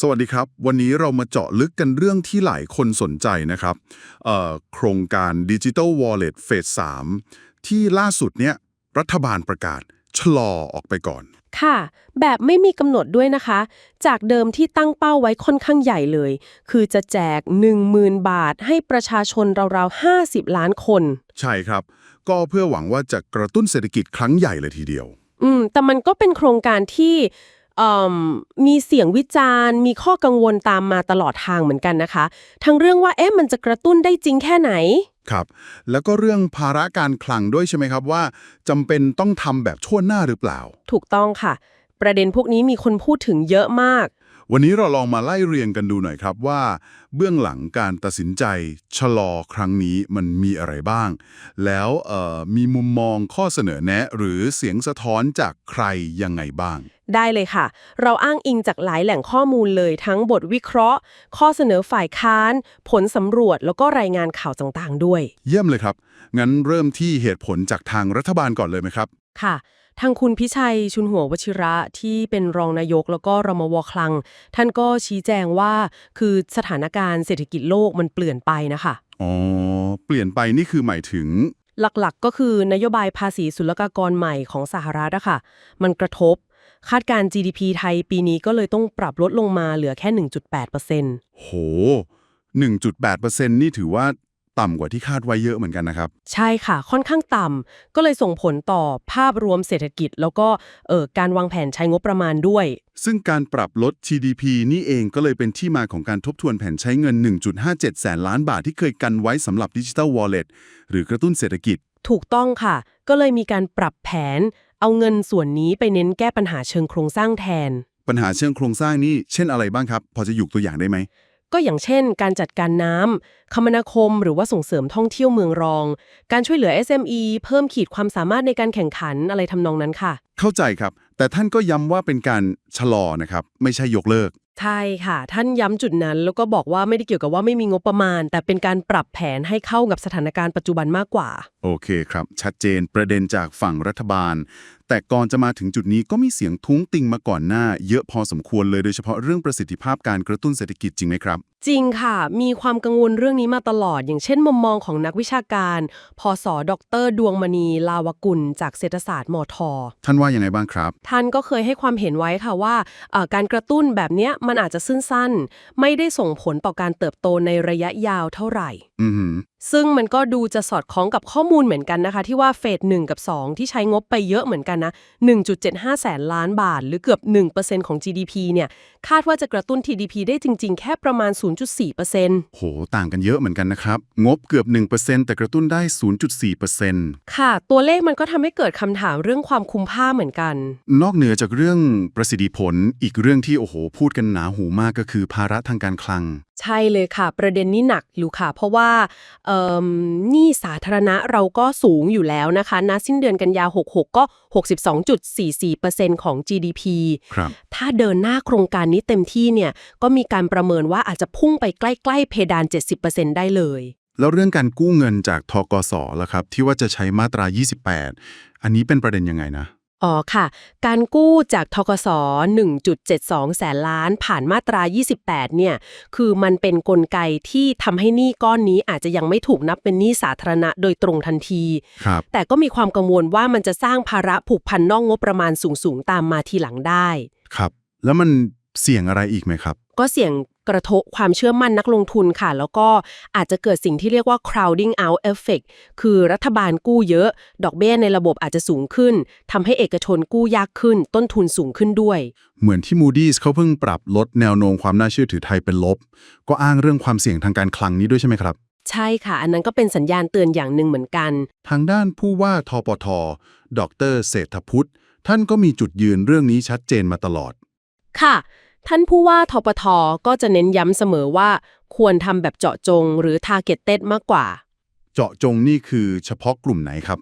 สวัสดีครับ วันนี้เรามาเจาะลึกกันเรื่องที่หลายคนสนใจนะครับเอ่อโครงการ Digital Wallet Phase 3ที่ล่าสุดเนี่ยรัฐบาลประกาศชะลอออกไปก่อน ค่ะ แบบไม่มีกำหนดด้วยนะคะ จากเดิมที่ตั้งเป้าไว้ค่อนข้างใหญ่เลย คือจะแจก 10,000 บาทให้ประชาชนราวๆ 50 ล้านคน ใช่ครับ ก็เพื่อหวังว่าจะกระตุ้นเศรษฐกิจครั้งใหญ่เลยทีเดียว อืม แต่มันก็เป็นโครงการที่เอิ่ มมีเสียงวิจารณ์ มีข้อกังวลตามมาตลอดทางเหมือนกันนะคะ ทั้งเรื่องว่าเอ๊ะมันจะกระตุ้นได้จริงแค่ไหน ครับ แล้วก็เรื่องภาระการคลังด้วยใช่ไหมครับว่าจำเป็นต้องทำแบบชั่วหน้าหรือเปล่า ถูกต้องค่ะ ประเด็นพวกนี้มีคนพูดถึงเยอะมาก วันนี้เราลองมาไล่เรียงกันดูหน่อยครับว่า เบื้องหลังการตัดสินใจชะลอครั้งนี้มันมีอะไรบ้าง แล้วเอ่อมีมุมมองข้อเสนอแนะ หรือเสียงสะท้อนจากใครยังไงบ้าง ได้เลยค่ะ เราอ้างอิงจากหลายแหล่งข้อมูลเลยทั้งบทวิเคราะห์ ข้อเสนอฝ่ายค้าน ผลสำรวจแล้วก็รายงานข่าวต่างๆ ด้วย เยี่ยมเลยครับ งั้นเริ่มที่เหตุผลจากทางรัฐบาลก่อนเลยไหมครับ ค่ะ ทางคุณพิชัยชุนหัววชิระที่เป็นรองนายกแล้วก็รมวคลัง ท่านก็ชี้แจงว่าคือสถานการณ์เศรษฐกิจโลกมันเปลี่ยนไปนะคะอ๋อเปลี่ยนไปนี่คือหมายถึง หลักๆ ก็คือนโยบายภาษีศุลกากรใหม่ของสหรัฐอะค่ะ มันกระทบ คาดการณ์ GDP ไทยปีนี้ก็เลยต้องปรับลดลงมาเหลือแค่ 1.8%โห 1.8%นี่ถือว่า ต่ำกว่าที่คาดไว้เยอะเหมือนกันนะครับ ใช่ค่ะ ค่อนข้างต่ำก็เลยส่งผลต่อภาพรวมเศรษฐกิจ แล้วก็เอ่อการวางแผนใช้งบประมาณด้วย ซึ่งการปรับลด GDP นี่เองก็เลยเป็นที่มาของการทบทวนแผนใช้เงิน 1.57 แสนล้านบาทที่เคยกันไว้สำหรับ Digital Wallet หรือกระตุ้นเศรษฐกิจ ถูกต้องค่ะ ก็เลยมีการปรับแผน เอาเงินส่วนนี้ไปเน้นแก้ปัญหาเชิงโครงสร้างแทน ปัญหาเชิงโครงสร้างนี่เช่นอะไรบ้างครับ พอจะยกตัวอย่างได้ไหม ก็อย่างเช่น การจัดการน้ำคมนาคม หรือว่าส่งเสริมท่องเที่ยวเมืองรอง การช่วยเหลือ SME เพิ่มขีดความสามารถในการแข่งขันอะไรทำนองนั้นค่ะ เข้าใจครับ แต่ท่านก็ย้ำว่าเป็นการชะลอนะครับ ไม่ใช่ยกเลิก ใช่ค่ะ ท่านย้ำจุดนั้น แล้วก็บอกว่าไม่ได้เกี่ยวกับว่าไม่มีงบประมาณ แต่เป็นการปรับแผนให้เข้ากับสถานการณ์ปัจจุบันมากกว่า โอเคครับ ชัดเจนประเด็นจากฝั่งรัฐบาล แต่ก่อนจะมาถึงจุดนี้ก็มีเสียงทุ้งติงมาก่อนหน้า เยอะพอสมควรเลยโดยเฉพาะเรื่องประสิทธิภาพการกระตุ้นเศรษฐกิจจริงไหมครับ จริงค่ะ มีความกังวลเรื่องนี้มาตลอด อย่างเช่นมุมมองของนักวิชาการ พศดร ดวงมณี ลาวกุล จากเศรษฐศาสตร์มท ท่านว่ายังไงบ้างครับ ท่านก็เคยให้ความเห็นไว้ค่ะว่าเอ่อการกระตุ้นแบบเนี้ยมันอาจจะสั้นๆ ไม่ได้ส่งผลต่อการเติบโตในระยะยาวเท่าไหร่ อือหือซึ่งมันก็ดูจะสอดคล้องกับข้อมูลเหมือนกันนะคะ ที่ว่าเฟส1กับ 2 ที่ใช้งบไปเยอะเหมือนกันนะ 1.75 แสนล้านบาท หรือเกือบ 1%ของ GDP เนี่ยคาดว่าจะกระตุ้น GDP ได้จริง ๆ แค่ประมาณ 0.4%โห ต่างกันเยอะเหมือนกันนะครับ งบเกือบ 1%แต่กระตุ้นได้ 0.4%ค่ะ ตัวเลขมันก็ทำให้เกิดคำถามเรื่องความคุ้มค่าเหมือนกัน นอกเหนือจากเรื่องประสิทธิผลอีกเรื่องที่โอ้โห พูดกันหนาหูมากก็คือภาระทางการคลัง ใช่เลยค่ะ ประเด็นนี้หนักอยู่ค่ะ เพราะว่าเอิ่มหนี้สาธารณะเราก็สูงอยู่แล้วนะคะณสิ้นเดือนกันยา 66 ก็ 62.44%ของ GDP ครับถ้าเดินหน้าโครงการนี้เต็มที่เนี่ยก็มีการประเมินว่าอาจจะพุ่งไปใกล้ ๆ เพดาน 70%ได้เลย แล้วเรื่องการกู้เงินจากทกสล่ะครับ ที่ว่าจะใช้มาตรา 28 อันนี้เป็นประเด็นยังไงนะ อ๋อค่ะ การกู้จากทกส1.72 แสนล้านผ่านมาตรา 28 เนี่ย คือมันเป็นกลไกที่ทำให้หนี้ก้อนนี้อาจจะยังไม่ถูกนับเป็นหนี้สาธารณะโดยตรงทันที ครับ แต่ก็มีความกังวลว่ามันจะสร้างภาระผูกพันนอกงบประมาณสูงๆ ตามมาทีหลังได้ ครับ แล้วมันเสี่ยงอะไรอีกไหมครับ ก็เสี่ยง กระทบความเชื่อมั่นนักลงทุนค่ะ แล้วก็อาจจะเกิดสิ่งที่เรียกว่า crowding out effect คือรัฐบาลกู้เยอะ ดอกเบี้ยในระบบอาจจะสูงขึ้นทำให้เอกชนกู้ยากขึ้น ต้นทุนสูงขึ้นด้วย เหมือนที่ Moody's เขาเพิ่งปรับลดแนวโน้มความน่าเชื่อถือไทยเป็นลบ ก็อ้างเรื่องความเสี่ยงทางการคลังนี้ด้วยใช่ไหมครับใช่ค่ะ อันนั้นก็เป็นสัญญาณเตือนอย่างหนึ่งเหมือนกัน ทางด้านผู้ว่าทปท ดรเศรษฐพุทธ ท่านก็มีจุดยืนเรื่องนี้ชัดเจนมาตลอด ค่ะ ท่านผู้ว่าทปทก็จะเน้นย้ำเสมอว่า ควรทำแบบเจาะจงหรือ targeted มากกว่า เจาะจงนี่คือเฉพาะกลุ่มไหนครับ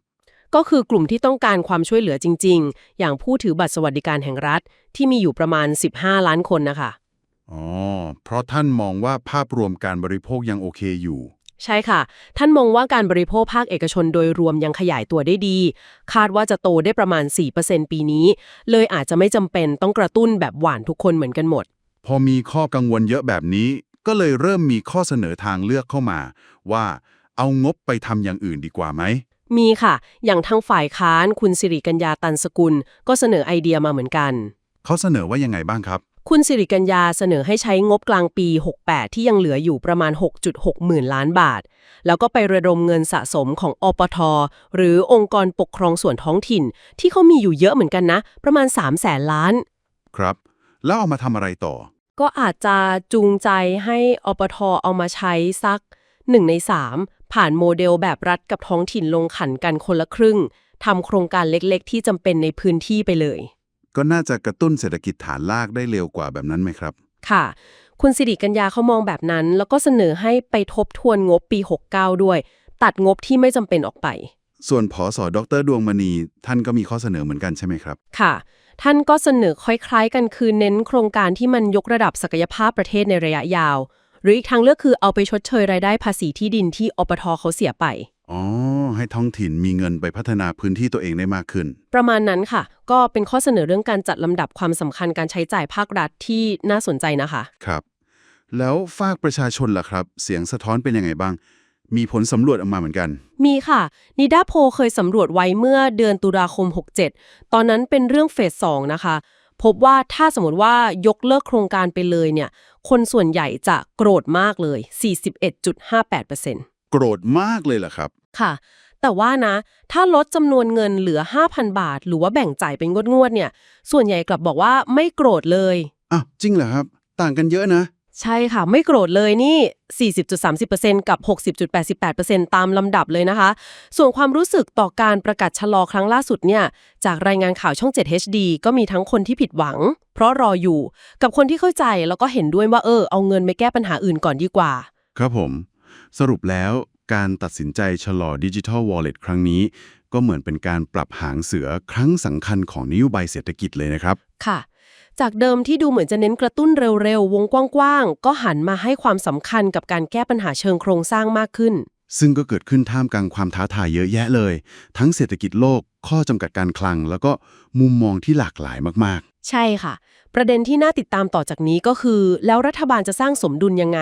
ก็คือกลุ่มที่ต้องการความช่วยเหลือจริง ๆ อย่างผู้ถือบัตรสวัสดิการแห่งรัฐ ที่มีอยู่ประมาณ 15 ล้านคนนะคะอ๋อเพราะท่านมองว่าภาพรวมการบริโภคยังโอเคอยู่ ใช่ค่ะ ท่านมองว่าการบริโภคภาคเอกชนโดยรวมยังขยายตัวได้ดี คาดว่าจะโตได้ประมาณ 4%ปีนี้ เลยอาจจะไม่จำเป็นต้องกระตุ้นแบบหวานทุกคนเหมือนกันหมด พอมีข้อกังวลเยอะแบบนี้ ก็เลยเริ่มมีข้อเสนอทางเลือกเข้ามา ว่าเอางบไปทำอย่างอื่นดีกว่าไหมมีค่ะ อย่างทางฝ่ายค้านคุณสิริกัญญาตันสกุล ก็เสนอไอเดียมาเหมือนกัน เขาเสนอว่ายังไงบ้างครับ คุณสิริกัญญาเสนอให้ใช้งบกลางปี 68 ที่ยังเหลืออยู่ประมาณ 6.6 หมื่นล้านบาท แล้วก็ไประดมเงินสะสมของอปท หรือองค์กรปกครองส่วนท้องถิ่น ที่เขามีอยู่เยอะเหมือนกันนะ ประมาณ3แสนล้าน ครับ แล้วเอามาทำอะไรต่อ ก็อาจจะจูงใจให้อปทเอามาใช้สัก 1 ใน 3 ผ่านโมเดลแบบรัฐกับท้องถิ่นลงขันกันคนละครึ่งทำโครงการเล็กๆ ที่จำเป็นในพื้นที่ไปเลย ก็น่าจะกระตุ้นเศรษฐกิจฐานรากได้เร็วกว่าแบบนั้นไหมครับ ค่ะ คุณสิริกัญญาเขามองแบบนั้น แล้วก็เสนอให้ไปทบทวนงบปี 69 ด้วย ตัดงบที่ไม่จำเป็นออกไป ส่วนผอสอดรดวงมณี ท่านก็มีข้อเสนอเหมือนกันใช่ไหมครับ ค่ะ ท่านก็เสนอคล้ายๆ กันคือเน้นโครงการที่มันยกระดับศักยภาพประเทศในระยะยาว หรืออีกทางเลือกคือเอาไปชดเชยรายได้ภาษีที่ดินที่อปทเขาเสียไป อ๋อ ให้ท้องถิ่นมีเงินไปพัฒนาพื้นที่ตัวเองได้มากขึ้น ประมาณนั้นค่ะ ก็เป็นข้อเสนอเรื่องการจัดลำดับความสำคัญการใช้จ่ายภาครัฐที่น่าสนใจนะคะ ครับ แล้วฝากประชาชนล่ะครับ เสียงสะท้อนเป็นยังไงบ้าง มีผลสำรวจออกมาเหมือนกัน มีค่ะนิดาโพลเคยสำรวจไว้เมื่อเดือนตุลาคม 67 ตอนนั้นเป็นเรื่องเฟส2นะคะ พบว่าถ้าสมมติว่ายกเลิกโครงการไปเลยเนี่ย คนส่วนใหญ่จะโกรธมากเลย 41.58% โกรธมากเลยเหรอครับ ค่ะ แต่ว่านะ ถ้าลดจำนวนเงินเหลือ 5,000 บาท หรือว่าแบ่งจ่ายเป็นงวดๆเนี่ย ส่วนใหญ่กลับบอกว่าไม่โกรธเลยอ้าวจริงเหรอครับ ต่างกันเยอะนะ ใช่ค่ะ ไม่โกรธเลยนี่ 40.30%กับ 60.88%ตามลำดับเลยนะคะ ส่วนความรู้สึกต่อการประกาศชะลอครั้งล่าสุดเนี่ย จากรายงานข่าวช่อง 7 HD ก็มีทั้งคนที่ผิดหวัง เพราะรออยู่ กับคนที่เข้าใจแล้วก็เห็นด้วยว่าเออเอาเงินไปแก้ปัญหาอื่นก่อนดีกว่า ครับผม สรุปแล้วการตัดสินใจชะลอดิจิทัลวอลเล็ตครั้งนี้ ก็เหมือนเป็นการปรับหางเสือครั้งสำคัญของนโยบายเศรษฐกิจเลยนะครับ ค่ะ จากเดิมที่ดูเหมือนจะเน้นกระตุ้นเร็วๆ วงกว้างๆ ก็หันมาให้ความสำคัญกับการแก้ปัญหาเชิงโครงสร้างมากขึ้น ซึ่งก็เกิดขึ้นท่ามกลางความท้าทายเยอะแยะเลย ทั้งเศรษฐกิจโลก ข้อจำกัดการคลัง แล้วก็มุมมองที่หลากหลายมากใช่ค่ะ ประเด็นที่น่าติดตามต่อจากนี้ก็คือ แล้วรัฐบาลจะสร้างสมดุลยังไง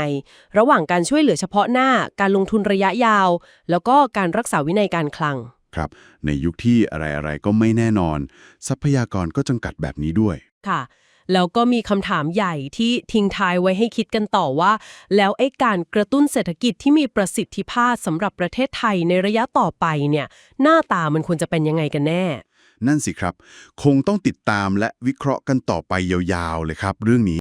ระหว่างการช่วยเหลือเฉพาะหน้า การลงทุนระยะยาว แล้วก็การรักษาวินัยการคลังๆครับ ในยุคที่อะไรๆก็ไม่แน่นอน ทรัพยากรก็จำกัดแบบนี้ด้วยค่ะ แล้วก็มีคำถามใหญ่ที่ทิ้งท้ายไว้ให้คิดกันต่อว่า แล้วไอ้การกระตุ้นเศรษฐกิจที่มีประสิทธิภาพสำหรับประเทศไทยในระยะต่อไปเนี่ยหน้าตามันควรจะเป็นยังไงกันแน่ นั่นสิครับ คงต้องติดตามและวิเคราะห์กันต่อไปยาวๆเลยครับ เรื่องนี้